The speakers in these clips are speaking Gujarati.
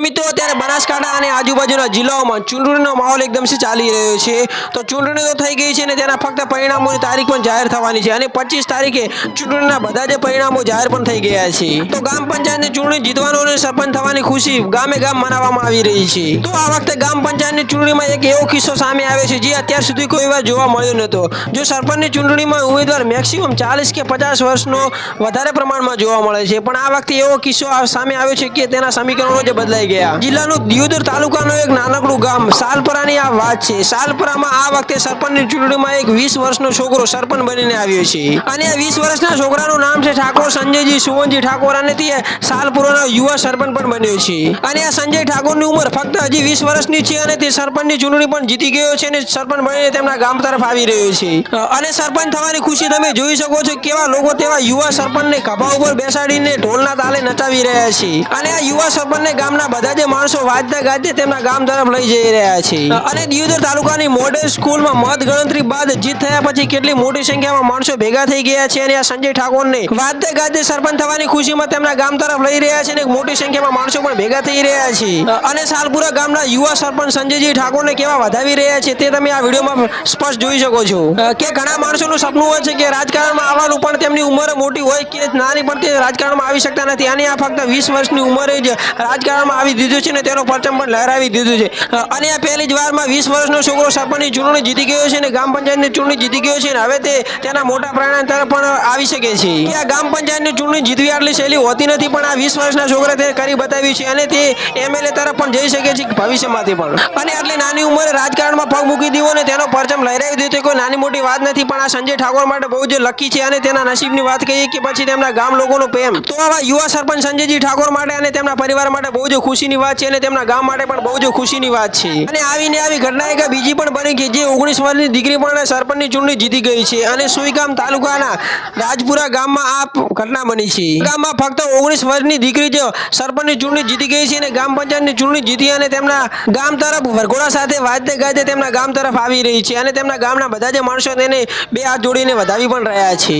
મિત્રો, અત્યારે બનાસકાંઠા અને આજુબાજુના જિલ્લાઓમાં ચૂંટણીનો માહોલ એકદમ ચાલી રહ્યો છે. તો ચૂંટણી તો થઈ ગઈ છે અને તેના ફક્ત પરિણામોની તારીખ પણ જાહેર થવાની છે અને પચીસ તારીખે ચૂંટણીના બધા જ પરિણામો જાહેર પણ થઈ ગયા છે. તો ગામ પંચાયતની ચૂંટણી જીતવાનો અને સરપંચ થવાની ખુશી ગામે ગામ મનાવવામાં આવી રહી છે. તો આ વખતે ગામ પંચાયતની ચૂંટણીમાં એક એવો કિસ્સો સામે આવ્યો છે જે અત્યાર સુધી કોઈ વાર જોવા મળ્યો નહોતો. જો સરપંચની ચૂંટણીમાં ઉમેદવાર મેક્સિમમ ચાલીસ કે પચાસ વર્ષનો વધારે પ્રમાણમાં જોવા મળે છે. પણ આ વખતે એવો કિસ્સો સામે આવ્યો છે કે તેના સમીકરણો જે બદલાઈ ગયા. જિલ્લાનું દિયોદર તાલુકાનું એક નાનકડું ગામ સાલપરાની આ વાત છે. સાલપરામાં આ વખતે સરપંચની ચૂંટણીમાં એક વીસ વર્ષનો છોકરો સરપંચ બનીને આવ્યો છે. અને આ વીસ વર્ષના છોકરાનું નામ છે ઠાકોર સંજયજી સુવનજી ઠાકોર અને તે સાલપુરાનો યુવા સરપંચ પણ બન્યો છે. અને આ સંજય ઠાકોરની ઉંમર ફક્ત હજી વીસ વર્ષની છે અને તે સરપંચની ચૂંટણી પણ જીતી ગયો છે અને સરપંચ બનીને તેમના ગામ તરફ આવી રહ્યો છે. અને સરપંચ થવાની ખુશી તમે જોઈ શકો છો કેવા લોકો તેવા યુવા સરપંચને ખભા ઉપર બેસાડીને ઢોલના તાલે નચાવી રહ્યા છે. અને આ યુવા સરપંચને ગામના બધા માણસો વાજતા ગાજતે તેમના ગામ તરફ લઈ જઈ રહ્યા છે. અને દિયોદર તાલુકાની મોડેલ સ્કૂલમાં મત ગણતરી બાદ જીત થયા પછી કેટલી મોટી સંખ્યામાં માણસો ભેગા થઈ ગયા છે અને આ સંજય ઠાકોરને વાજતે ગાજતે સરપંચ થવાની ખુશીમાં તેમના ગામ તરફ લઈ રહ્યા છે અને મોટી સંખ્યામાં માણસો પણ ભેગા થઈ રહ્યા છે. અને સાલપુરા ગામના યુવા સરપંચ સંજયજી ઠાકોરને કેવા વધાવી રહ્યા છે તે તમે આ વિડીયોમાં સ્પષ્ટ જોઈ શકો છો. કે ઘણા માણસોનું સપનું હોય છે કે રાજકારણમાં આવવાનું પણ તેમની ઉંમર મોટી હોય કે નાની પણ તે રાજકારણમાં આવી શકતા નથી. અને આ ફક્ત વીસ વર્ષની ઉંમરે જ રાજકારણમાં આવી દીધું છે ને તેનો પરચમ પણ લહેરાવી દીધું છે. અને આ પહેલી જ વારમાં વીસ વર્ષનો છોકરો સરપંચની ચૂંટણી જીતી ગયો છે અને ગામ પંચાયતની ચૂંટણી જીતી ગયો છે અને હવે તે તેના મોટા પ્રાણા તરફ પણ આવી શકે છે. આ ગ્રામ પંચાયતની ચૂંટણી જીતવી આટલી સહેલી હોતી નથી, પણ આ વીસ વર્ષના છોકરા તે કરી બતાવ્યું છે અને તે એમએલએ તરફ પણ જઈ શકે છે ભવિષ્યમાંથી પણ. અને આટલી નાની ઉંમરે રાજકારણમાં પગ મૂકી દીધો અને તેનો પરચમ લહેરાવી દીધો કોઈ નાની મોટી વાત નથી, પણ આ સંજય ઠાકોર માટે બહુ જ લકી છે અને તેના નસીબની વાત કહીએ કે પછી તેમના ગામ લોકોનો પ્રેમ. તો આવા યુવા સરપંચ સંજયજી ઠાકોર માટે અને તેમના પરિવાર માટે બહુ જ ખુશીની વાત છે અને તેમના ગામ માટે પણ બહુ જ ખુશીની વાત છે. અને આવીને આવી ઘટના એક બીજી પણ બની ગઈ જે ઓગણીસ વર્ષની દીકરી પણ સરપંચની ચૂંટણી જીતી ગઈ છે. અને સુઈગામ તાલુકાના રાજપુરા ગામમાં આ ઘટના બની છે. ગામમાં ફક્ત ઓગણીસ વર્ષની દીકરી જ સરપંચની ચૂંટણી જીતી ગઈ છે અને ગામ પંચાયતની ચૂંટણી જીતી અને તેમના ગામ તરફ વરઘોડા સાથે વાજતે ગાજતે તેમના ગામ તરફ આવી રહી છે અને તેમના ગામના બધા જ માણસો તેને બે હાથ જોડીને વધાવી પણ રહ્યા છે.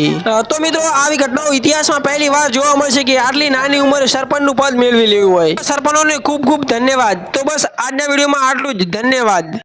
તો મિત્રો આવી ઘટનાઓ ઇતિહાસમાં પહેલી વાર જોવા મળશે કે આટલી નાની ઉંમરે સરપંચનું પદ મેળવી લેવું હોય. સરપંચોને ખૂબ ખૂબ ધન્યવાદ. તો બસ આજના વિડીયોમાં આટલું જ. ધન્યવાદ.